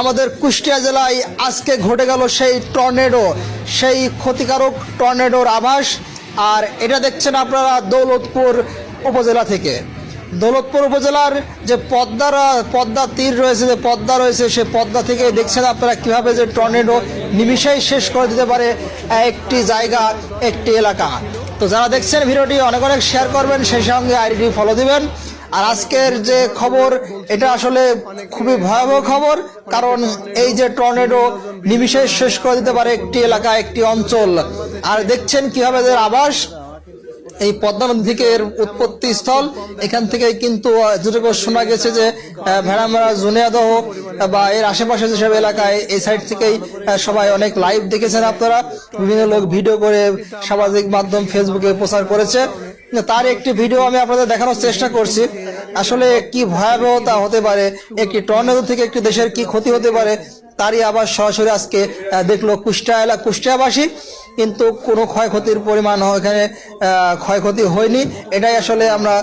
আমাদের কুষ্টিয়া জেলায় আজকে ঘটে গেল সেই টর্নেডো, সেই ক্ষতিকারক টর্নেডোর আভাস। আর এটা দেখছেন আপনারা দৌলতপুর উপজেলা থেকে। দৌলতপুর উপজেলার যে পদ্মার, পদ্মা তীর রয়েছে, যে পদ্মা রয়েছে, সে পদ্মা থেকে দেখছেন আপনারা কীভাবে যে টর্নেডো নিমিষেই শেষ করে দিতে পারে একটি জায়গা, একটি এলাকা। তো যারা দেখছেন ভিডিওটি অনেক অনেক শেয়ার করবেন, সেই সঙ্গে আইডিটি ফলো দিবেন। আর আজকের যে খবর এটা আসলে খুবই ভয়াবহ খবর কারণ এই যে টর্নেডো নিমিষে শেষ করে দিতে পারে একটি এলাকা একটি অঞ্চল। আর দেখছেন কীভাবে এদের আবাস? এই পদ্মা নদী থেকে এর উৎপত্তি স্থল। এখান থেকে কিন্তু যেটুকু শোনা গেছে যে আহ, ভেড়ামারা জুনিয়াদহ বা এর আশেপাশে যেসব এলাকায় এই সাইড থেকেই সবাই অনেক লাইভ দেখেছেন আপনারা। বিভিন্ন লোক ভিডিও করে সামাজিক মাধ্যম ফেসবুকে প্রচার করেছে। তার একটি ভিডিও আমি আপনাদের দেখানোর চেষ্টা করছি। আসলে কি ভয়াবহতা হতে পারে, একটি টর্নেডো থেকে একটি দেশের কি ক্ষতি হতে পারে, তারই আবার সরাসরি আজকে দেখল কুষ্টিয়া এলাকা কুষ্টিয়াবাসী। কিন্তু কোনো ক্ষয়ক্ষতির পরিমাণ এখানে ক্ষয়ক্ষতি হয়নি। এটাই আসলে আমরা